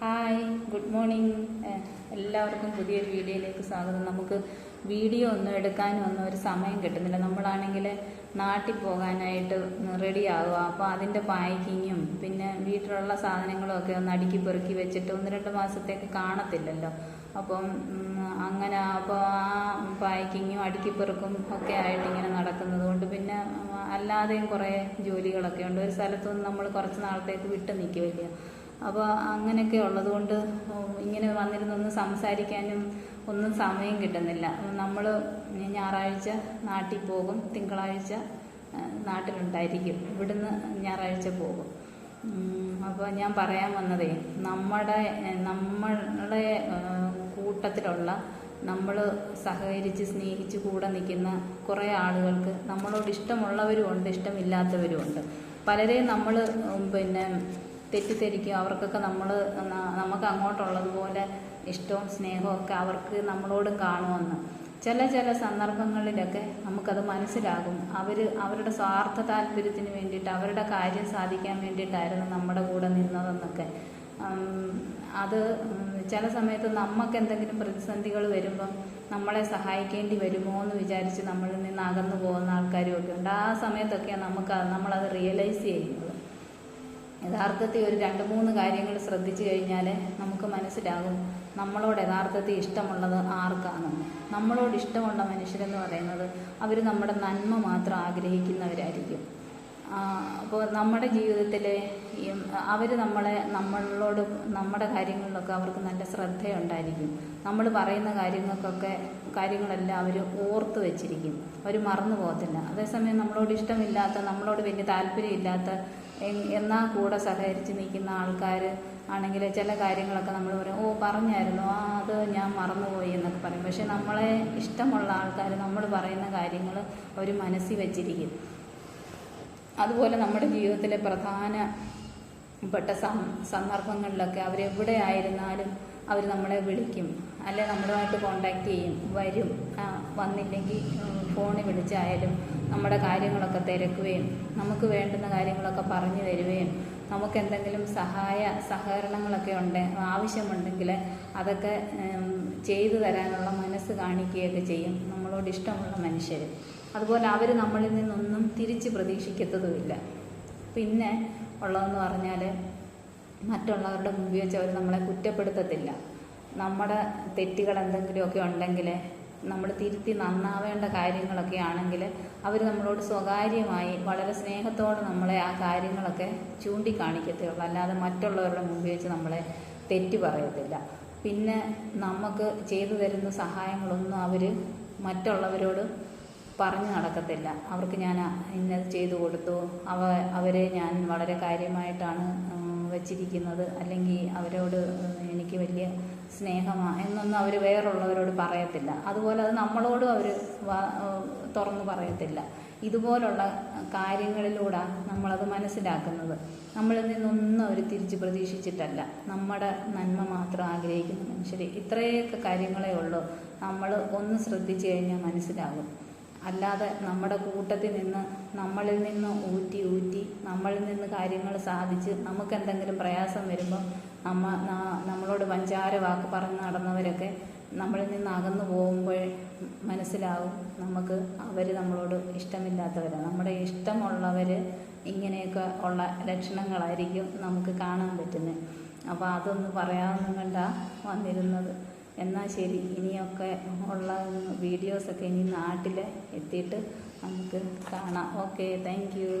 Hi good morning എല്ലാവർക്കും പുതിയൊരു വീഡിയോയിലേക്ക് സ്വാഗതം. നമുക്ക് വീഡിയോ ഒന്നും എടുക്കാനും ഒന്നും ഒരു സമയം കിട്ടുന്നില്ല. നമ്മളാണെങ്കിൽ നാട്ടിൽ പോകാനായിട്ട് റെഡി ആവുക. അപ്പോൾ അതിന്റെ പാക്കിങ്ങും പിന്നെ വീട്ടിലുള്ള സാധനങ്ങളും ഒക്കെ ഒന്ന് അടുക്കി പെറുക്കി വെച്ചിട്ട് ഒന്ന് രണ്ട് മാസത്തേക്ക് കാണത്തില്ലല്ലോ. അപ്പം അങ്ങനെ അപ്പോൾ ആ പാക്കിങ്ങും അടുക്കി പെറുക്കും ഒക്കെ ആയിട്ട് ഇങ്ങനെ നടക്കുന്നത് കൊണ്ട് പിന്നെ അല്ലാതെയും കുറേ ജോലികളൊക്കെ ഉണ്ട്. ഒരു സ്ഥലത്തുനിന്ന് നമ്മൾ കുറച്ച് നാളത്തേക്ക് വിട്ട് നിൽക്കുമല്ലോ അപ്പോൾ അങ്ങനെയൊക്കെ ഉള്ളതുകൊണ്ട് ഇങ്ങനെ വന്നിരുന്നൊന്ന് സംസാരിക്കാനും ഒന്നും സമയം കിട്ടുന്നില്ല. നമ്മൾ ഞായറാഴ്ച നാട്ടിൽ പോകും. തിങ്കളാഴ്ച നാട്ടിലുണ്ടായിരിക്കും. ഇവിടുന്ന് ഞായറാഴ്ച പോകും. അപ്പോൾ ഞാൻ പറയാൻ വന്നതേ നമ്മുടെ നമ്മളുടെ കൂട്ടത്തിലുള്ള നമ്മൾ സഹകരിച്ച് സ്നേഹിച്ച് കൂടെ നിൽക്കുന്ന കുറേ ആളുകൾക്ക് നമ്മളോട് ഇഷ്ടമുള്ളവരും ഉണ്ട് ഇഷ്ടമില്ലാത്തവരും ഉണ്ട്. പലരെയും നമ്മൾ പിന്നെ തെറ്റിദ്ധരിക്കും. അവർക്കൊക്കെ നമ്മൾ നമുക്ക് അങ്ങോട്ടുള്ളതുപോലെ ഇഷ്ടവും സ്നേഹവും ഒക്കെ അവർക്ക് നമ്മളോടും കാണുമെന്ന്. ചില ചില സന്ദർഭങ്ങളിലൊക്കെ നമുക്കത് മനസ്സിലാകും. അവർ അവരുടെ സ്വാർത്ഥ താല്പര്യത്തിന് വേണ്ടിയിട്ട് അവരുടെ കാര്യം സാധിക്കാൻ വേണ്ടിയിട്ടായിരുന്നു നമ്മുടെ കൂടെ നിന്നതെന്നൊക്കെ. അത് ചില സമയത്ത് നമുക്ക് എന്തെങ്കിലും പ്രതിസന്ധികൾ വരുമ്പം നമ്മളെ സഹായിക്കേണ്ടി വരുമോ എന്ന് വിചാരിച്ച് നമ്മളിൽ നിന്ന് അകന്നു പോകുന്ന ആൾക്കാരും ഒക്കെ ഉണ്ട്. ആ സമയത്തൊക്കെയാണ് നമുക്ക് നമ്മളത് റിയലൈസ് ചെയ്യുന്നത്. യഥാർത്ഥത്തിൽ ഒരു രണ്ട് മൂന്ന് കാര്യങ്ങൾ ശ്രദ്ധിച്ചു കഴിഞ്ഞാൽ നമുക്ക് മനസ്സിലാകും നമ്മളോട് യഥാർത്ഥത്തിൽ ഇഷ്ടമുള്ളത് ആർക്കാണ്. നമ്മളോട് ഇഷ്ടമുള്ള മനുഷ്യരെന്ന് പറയുന്നത് അവർ നമ്മുടെ നന്മ മാത്രം ആഗ്രഹിക്കുന്നവരായിരിക്കും. അപ്പോൾ നമ്മുടെ ജീവിതത്തിൽ അവർ നമ്മളെ നമ്മളോട് നമ്മുടെ കാര്യങ്ങളിലൊക്കെ അവർക്ക് നല്ല ശ്രദ്ധയുണ്ടായിരിക്കും. നമ്മൾ പറയുന്ന കാര്യങ്ങൾക്കൊക്കെ കാര്യങ്ങളെല്ലാം അവർ ഓർത്ത് വെച്ചിരിക്കും. അവർ മറന്നു പോകത്തില്ല. അതേസമയം നമ്മളോട് ഇഷ്ടമില്ലാത്ത നമ്മളോട് വലിയ താല്പര്യമില്ലാത്ത എന്നാൽ കൂടെ സഹകരിച്ച് നിൽക്കുന്ന ആൾക്കാർ ആണെങ്കിൽ ചില കാര്യങ്ങളൊക്കെ നമ്മൾ പറയും ഓ പറഞ്ഞായിരുന്നു. ആ അത് ഞാൻ മറന്നുപോയി എന്നൊക്കെ പറയും. പക്ഷെ നമ്മളെ ഇഷ്ടമുള്ള ആൾക്കാർ നമ്മൾ പറയുന്ന കാര്യങ്ങൾ അവർ മനസ്സിൽ വച്ചിരിക്കും. അതുപോലെ നമ്മുടെ ജീവിതത്തിലെ പ്രധാനപ്പെട്ട സന്ദർഭങ്ങളിലൊക്കെ അവരെവിടെ ആയിരുന്നാലും അവർ നമ്മളെ വിളിക്കും. അല്ലെ നമ്മളുമായിട്ട് കോണ്ടാക്ട് ചെയ്യും. വരും. വന്നില്ലെങ്കിൽ ഫോണിൽ വിളിച്ചായാലും നമ്മുടെ കാര്യങ്ങളൊക്കെ തിരക്കുകയും നമുക്ക് വേണ്ടുന്ന കാര്യങ്ങളൊക്കെ പറഞ്ഞു തരുകയും നമുക്ക് എന്തെങ്കിലും സഹായ സഹകരണങ്ങളൊക്കെ ഉണ്ട് ആവശ്യമുണ്ടെങ്കിൽ അതൊക്കെ ചെയ്തു തരാനുള്ള മനസ്സ് കാണിക്കുകയൊക്കെ ചെയ്യും നമ്മളോട് ഇഷ്ടമുള്ള മനുഷ്യർ. അതുപോലെ അവർ നമ്മളിൽ നിന്നൊന്നും തിരിച്ച് പ്രതീക്ഷിക്കത്തതുമില്ല. പിന്നെ ഉള്ളതെന്ന് പറഞ്ഞാൽ മറ്റുള്ളവരുടെ മുമ്പിൽ വെച്ച് അവർ നമ്മളെ കുറ്റപ്പെടുത്തത്തില്ല. നമ്മുടെ തെറ്റുകൾ എന്തെങ്കിലുമൊക്കെ ഉണ്ടെങ്കിൽ നമ്മൾ തിരുത്തി നന്നാവേണ്ട കാര്യങ്ങളൊക്കെ ആണെങ്കിൽ അവർ നമ്മളോട് സ്വകാര്യമായി വളരെ സ്നേഹത്തോടെ നമ്മളെ ആ കാര്യങ്ങളൊക്കെ ചൂണ്ടിക്കാണിക്കത്തേ ഉള്ളൂ അല്ലാതെ മറ്റുള്ളവരുടെ മുമ്പിൽ വെച്ച് നമ്മളെ തെറ്റ് പറയത്തില്ല. പിന്നെ നമുക്ക് ചെയ്തു തരുന്ന സഹായങ്ങളൊന്നും അവർ മറ്റുള്ളവരോട് പറഞ്ഞു നടക്കത്തില്ല. അവർക്ക് ഞാൻ ഇന്നത് ചെയ്തു കൊടുത്തു. അവ അവരെ ഞാൻ വളരെ കാര്യമായിട്ടാണ് വച്ചിരിക്കുന്നത്. അല്ലെങ്കിൽ അവരോട് എനിക്ക് വലിയ സ്നേഹമാണ് എന്നൊന്നും അവർ വേറുള്ളവരോട് പറയത്തില്ല. അതുപോലെ അത് നമ്മളോടും അവർ തുറന്നു പറയത്തില്ല. ഇതുപോലുള്ള കാര്യങ്ങളിലൂടെ നമ്മളത് മനസ്സിലാക്കുന്നത്. നമ്മളിൽ നിന്നൊന്നും അവർ തിരിച്ച് പ്രതീക്ഷിച്ചിട്ടല്ല. നമ്മുടെ നന്മ മാത്രം ആഗ്രഹിക്കുന്ന മനുഷ്യർ ഇത്രയൊക്കെ കാര്യങ്ങളേ ഉള്ളൂ. നമ്മൾ ഒന്ന് ശ്രദ്ധിച്ചു കഴിഞ്ഞാൽ മനസ്സിലാകും അല്ലാതെ നമ്മുടെ കൂട്ടത്തിൽ നിന്ന് നമ്മളിൽ നിന്ന് ഊറ്റി ഊറ്റി നമ്മളിൽ നിന്ന് കാര്യങ്ങൾ സാധിച്ച് നമുക്ക് എന്തെങ്കിലും പ്രയാസം വരുമ്പോൾ നമ്മ നമ്മളോട് വഞ്ചാര വാക്ക് പറഞ്ഞ് നടന്നവരൊക്കെ നമ്മളിൽ നിന്ന് അകന്നു പോകുമ്പോൾ മനസ്സിലാവും നമുക്ക് അവർ നമ്മളോട് ഇഷ്ടമില്ലാത്തവരാണ്. നമ്മുടെ ഇഷ്ടമുള്ളവർ ഇങ്ങനെയൊക്കെ ഉള്ള ലക്ഷണങ്ങളായിരിക്കും നമുക്ക് കാണാൻ പറ്റുന്നത് അപ്പോൾ അതൊന്ന് പറയാമെന്നും കണ്ടാണ് വന്നിരുന്നത്. എന്നാൽ ശരി ഇനിയൊക്കെ ഉള്ള വീഡിയോസൊക്കെ ഇനി നാട്ടിൽ എത്തിയിട്ട് നമുക്ക് കാണാം. Okay thank you